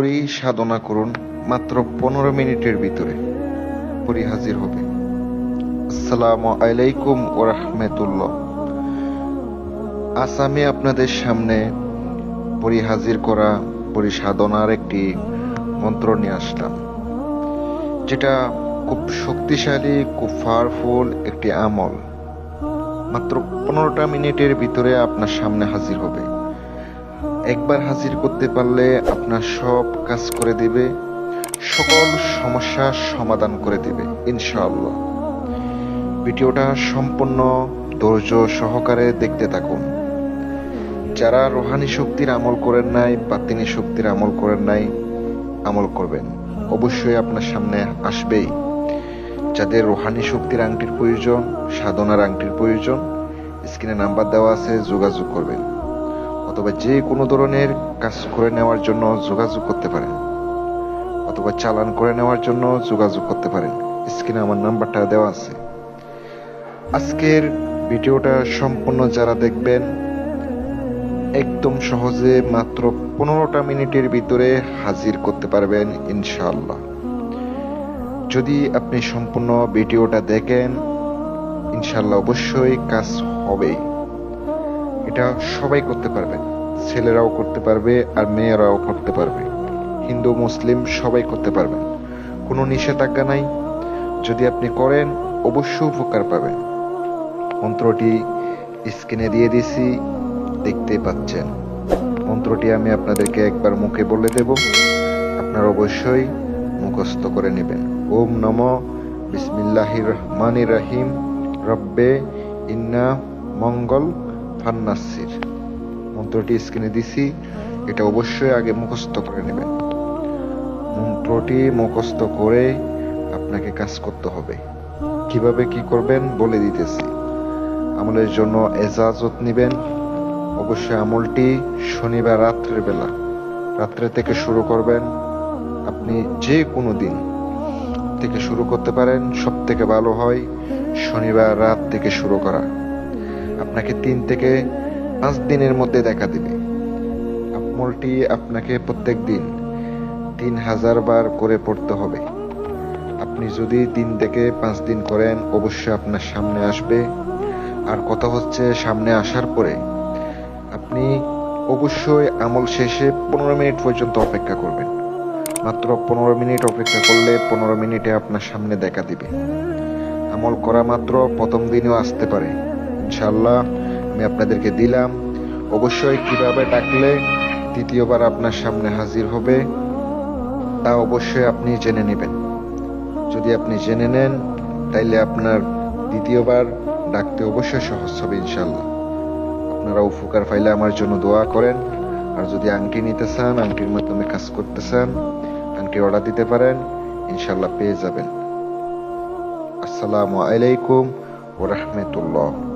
পরি সাধনা করুন মাত্র পনেরো মিনিটের ভিতরে। পরি হাজির হবে। আসসালামু আলাইকুম ও রহমতুল্লাহ। আজ আমি আপনাদের সামনে পরি হাজির করা, পরি সাধনার একটি মন্ত্র নিয়ে আসলাম, যেটা খুব শক্তিশালী, খুব পাওয়ারফুল একটি আমল। মাত্র পনেরোটা মিনিটের ভিতরে আপনার সামনে হাজির হবে। একবার হাজির করতে পারলে আপনার সব কাজ করে দিবে, সকল সমস্যার সমাধান করে দিবে, ইনশাআল্লাহ। ভিডিওটা সম্পূর্ণ ধৈর্য সহকারে দেখতে থাকুন। যারা রোহানি শক্তির আমল করেন নাই, বাতিনি শক্তির আমল করেন নাই, আমল করবেন। অবশ্যই আপনার সামনে আসবেই। যাদের রোহানি শক্তির আংটির প্রয়োজন, সাধনার আংটির প্রয়োজন, স্ক্রিনে নাম্বার দেওয়া আছে, যোগাযোগ করবেন। অথবা যে কোনো ধরনের কাজ করে নেওয়ার জন্য যোগাযোগ করতে পারেন। অথবা চালান করে নেওয়ার জন্য যোগাযোগ করতে পারেন। স্ক্রিনে আমার নাম্বারটা দেওয়া আছে। আজকের ভিডিওটা সম্পূর্ণ যারা দেখবেন, একদম সহজে মাত্র পনেরোটা মিনিটের ভিতরে হাজির করতে পারবেন ইনশাআল্লাহ। যদি আপনি সম্পূর্ণ ভিডিওটা দেখেন ইনশাল্লাহ অবশ্যই কাজ হবেই এটা সবাই করতে পারবেন ছেলেরাও করতে পারবে আর মেয়েরাও করতে পারবে। হিন্দু, মুসলিম সবাই করতে পারবেন কোনো নিষেধাজ্ঞা নাই। যদি আপনি করেন, অবশ্যই উপকার পাবেন। মন্ত্রটি স্ক্রিনে দিয়ে দিছি দেখতে পাচ্ছেন। মন্ত্রটি আমি আপনাদেরকে একবার মুখে বলে দেব। আপনারা অবশ্যই মুখস্থ করে নেবেন। ওম নম বিসমিল্লাহির রহমানির রহিম। রব্বে ইন্না মঙ্গল ফান্নাসির। মন্ত্রটি স্ক্রিনে দিছি, এটা অবশ্যই আগে মুখস্থ করে নেবেন। মন্ত্রটি মুখস্থ করে আপনাকে কাজ করতে হবে। কীভাবে কি করবেন বলে দিতেছি। আমলের জন্য এজাজত নেবেন। অবশ্যই আমলটি শনিবার রাত্রের বেলা, রাত্রে থেকে শুরু করবেন। আপনি যে কোনো দিন থেকে শুরু করতে পারেন সব থেকে ভালো হয় শনিবার রাত থেকে শুরু করা। আপনাকে তিন থেকে পাঁচ দিনের মধ্যে দেখা দিবে। আমলটি আপনাকে প্রত্যেক দিন তিন হাজার বার করে পড়তে হবে। আপনি যদি তিন থেকে পাঁচ দিন করেন, অবশ্যই আপনার সামনে আসবে। আর কথা হচ্ছে, সামনে আসার পরে আপনি অবশ্যই আমল শেষে পনেরো মিনিট পর্যন্ত অপেক্ষা করবেন। মাত্র পনেরো মিনিট অপেক্ষা করলে পনেরো মিনিটে আপনার সামনে দেখা দিবে। আমল করা মাত্র প্রথম দিনেও আসতে পারে। ইনশাল্লাহ আমি আপনাদেরকে দিলাম। অবশ্যই কীভাবে ডাকলে দ্বিতীয়বার আপনার সামনে হাজির হবে, তা অবশ্যই আপনি জেনে নেবেন। যদি আপনি জেনে নেন, তাইলে আপনার দ্বিতীয়বার ডাকতে অবশ্যই সহজ হবে ইনশাল্লাহ আপনারা উপকার পাইলে আমার জন্য দোয়া করেন। আর যদি আংটি নিতে চান, আংটির মাধ্যমে কাজ করতে চান, আংটি অর্ডার দিতে পারেন ইনশাল্লাহ পেয়ে যাবেন। আসসালামু আলাইকুম ও রহমতুল্লাহ।